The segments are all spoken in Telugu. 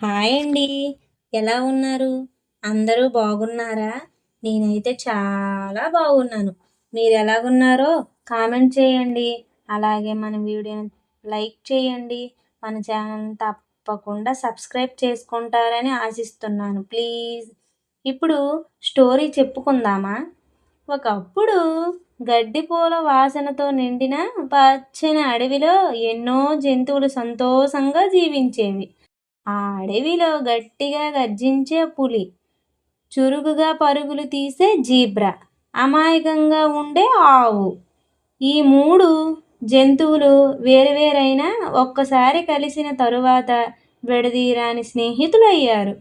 హాయ్ అండి. ఎలా ఉన్నారు? అందరూ బాగున్నారా? నేనైతే చాలా బాగున్నాను. మీరు ఎలాగున్నారో కామెంట్ చేయండి. అలాగే మన వీడియోని లైక్ చేయండి. మన ఛానల్ తప్పకుండా సబ్స్క్రైబ్ చేసుకుంటారని ఆశిస్తున్నాను. ప్లీజ్. ఇప్పుడు స్టోరీ చెప్పుకుందామా? ఒకప్పుడు గడ్డిపూల వాసనతో నిండిన పచ్చని అడవిలో ఎన్నో జంతువులు సంతోషంగా జీవించేవి. ఆ అడవిలో గట్టిగా గర్జించే పులి. చురుకుగా పరుగులు తీసే జీబ్రా. అమాయకంగా ఉండే ఆవు. ఈ మూడు జంతువులు వేరువేరైనా ఒక్కసారి కలిసిన తరువాత విడదీరాని స్నేహితులయ్యారు.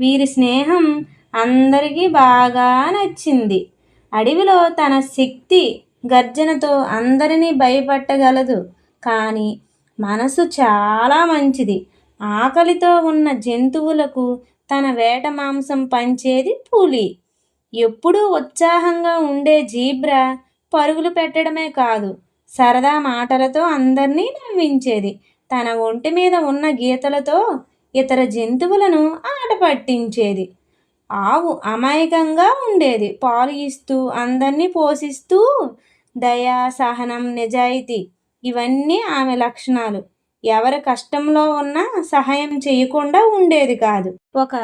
వీరి స్నేహం అందరికీ బాగా నచ్చింది. అడవిలో తన శక్తి గర్జనతో అందరినీ భయపెట్టగలదు. కానీ మనసు చాలా మంచిది. ఆకలితో ఉన్న జంతువులకు తన వేట మాంసం పంచేది పులి. ఎప్పుడూ ఉత్సాహంగా ఉండే జీబ్రా పరుగులు పెట్టడమే కాదు సరదా మాటలతో అందరినీ నవ్వించేది. తన ఒంటి మీద ఉన్న గీతలతో ఇతర జంతువులను ఆట పట్టించేది. ఆవు అమాయకంగా ఉండేది. పాలు ఇస్తూ అందరినీ పోషిస్తూ దయా సహనం నిజాయితీ ఇవన్నీ ఆమె లక్షణాలు. ఎవరి కష్టంలో ఉన్నా సహాయం చేయకుండా ఉండేది కాదు. ఒక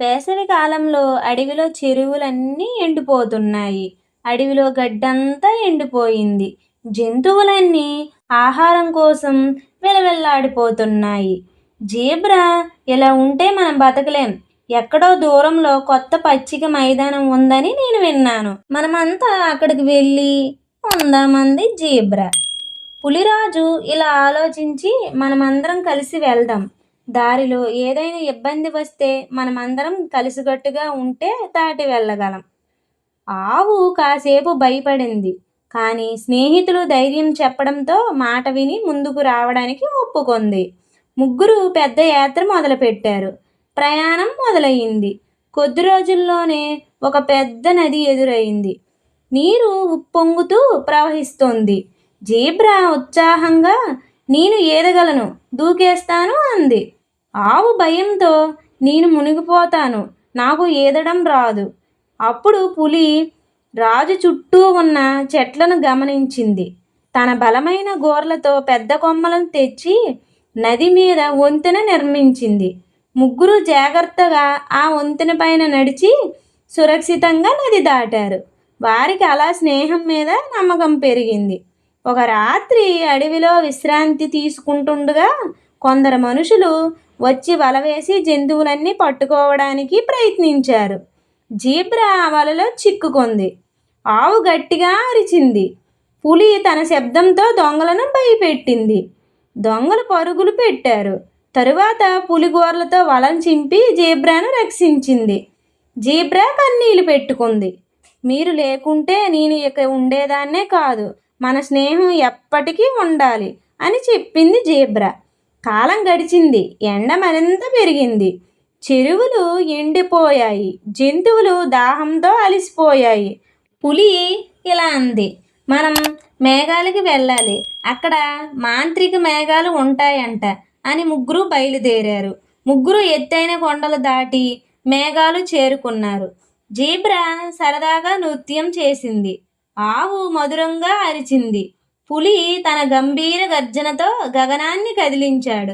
వేసవి కాలంలో అడవిలో చెరువులన్నీ ఎండిపోతున్నాయి. అడవిలో గడ్డంతా ఎండిపోయింది. జంతువులన్నీ ఆహారం కోసం విలవిల్లాడిపోతున్నాయి. జీబ్రా ఇలా ఉంటే మనం బతకలేం. ఎక్కడో దూరంలో కొత్త పచ్చిక మైదానం ఉందని నేను విన్నాను. మనమంతా అక్కడికి వెళ్ళి ఉందామంది జీబ్రా పులిరాజు ఇలా ఆలోచించి మనమందరం కలిసి వెళ్దాం. దారిలో ఏదైనా ఇబ్బంది వస్తే మనమందరం కలిసికట్టుగా ఉంటే దాటి వెళ్ళగలం. ఆవు కాసేపు భయపడింది. కానీ స్నేహితులు ధైర్యం చెప్పడంతో మాట విని ముందుకు రావడానికి ఒప్పుకుంది. ముగ్గురు పెద్ద యాత్ర మొదలుపెట్టారు. ప్రయాణం మొదలయ్యింది. కొద్ది రోజుల్లోనే ఒక పెద్ద నది ఎదురైంది. నీరు ఉప్పొంగుతూ ప్రవహిస్తోంది. జీబ్రా ఉత్సాహంగా నేను ఏదగలను? దూకేస్తాను అంది. ఆవు భయంతో నేను మునిగిపోతాను. నాకు ఏదడం రాదు. అప్పుడు పులి రాజు చుట్టూ ఉన్న చెట్లను గమనించింది. తన బలమైన గోర్లతో పెద్ద కొమ్మలను తెచ్చి నది మీద వంతెన నిర్మించింది. ముగ్గురు జాగ్రత్తగా ఆ వంతెన పైన నడిచి సురక్షితంగా నది దాటారు. వారికి అలా స్నేహం మీద నమ్మకం పెరిగింది. ఒక రాత్రి అడవిలో విశ్రాంతి తీసుకుంటుండగా కొందరు మనుషులు వచ్చి వల వేసి జంతువులన్నీ పట్టుకోవడానికి ప్రయత్నించారు. జీబ్రా వలలో చిక్కుకుంది. ఆవు గట్టిగా అరిచింది. పులి తన శబ్దంతో దొంగలను భయపెట్టింది. దొంగలు పరుగులు పెట్టారు. తరువాత పులిగోర్లతో వలం చింపి జీబ్రాను రక్షించింది. జీబ్రా కన్నీళ్ళు పెట్టుకుంది. మీరు లేకుంటే నేను ఇక ఉండేదాన్నే కాదు. మన స్నేహం ఎప్పటికీ ఉండాలి అని చెప్పింది జీబ్రా. కాలం గడిచింది ఎండ మరింత పెరిగింది. చెరువులు ఎండిపోయాయి జంతువులు దాహంతో అలిసిపోయాయి. పులి ఇలా అంది మనం మేఘాలకి వెళ్ళాలి అక్కడ మాంత్రిక మేఘాలు ఉంటాయంట అని ముగ్గురు బయలుదేరారు. ముగ్గురు ఎత్తైన కొండలు దాటి మేఘాలు చేరుకున్నారు. జీబ్రా సరదాగా నృత్యం చేసింది. ఆవు మధురంగా అరిచింది. పులి తన గంభీర గర్జనతో గగనాన్ని కదిలించాడు.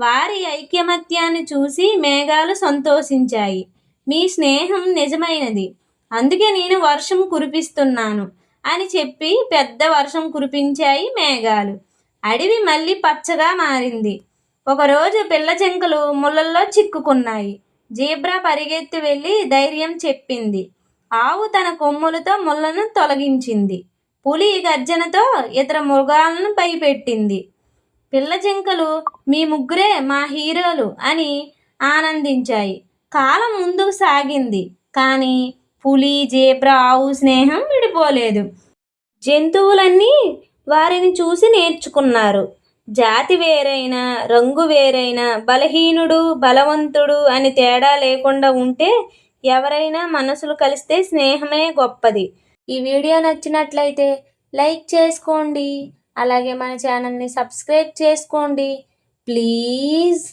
వారి ఐక్యమత్యాన్ని చూసి మేఘాలు సంతోషించాయి. మీ స్నేహం నిజమైనది. అందుకే నేను వర్షం కురిపిస్తున్నాను అని చెప్పి పెద్ద వర్షం కురిపించాయి మేఘాలు. అడవి మళ్ళీ పచ్చగా మారింది. ఒకరోజు పిల్ల చెంకలు ముళ్ళల్లో చిక్కుకున్నాయి. జీబ్రా పరిగెత్తి వెళ్ళి ధైర్యం చెప్పింది. ఆవు తన కొమ్ములతో ముళ్ళను తొలగించింది. పులి గర్జనతో ఇతర మృగాలను భయపెట్టింది పిల్ల జింకలు మీ ముగ్గురే మా హీరోలు అని ఆనందించాయి. కాలం ముందుకు సాగింది కానీ పులి జేబ్రా ఆవు స్నేహం విడిపోలేదు. జంతువులన్నీ వారిని చూసి నేర్చుకున్నారు. జాతి వేరైన రంగు వేరైన బలహీనుడు బలవంతుడు అని తేడా లేకుండా ఉంటే ఎవరైనా మనసులు కలిస్తే స్నేహమే గొప్పది. ఈ వీడియో నచ్చినట్లయితే లైక్ చేసుకోండి. అలాగే మన ఛానల్ని సబ్స్క్రైబ్ చేసుకోండి. ప్లీజ్.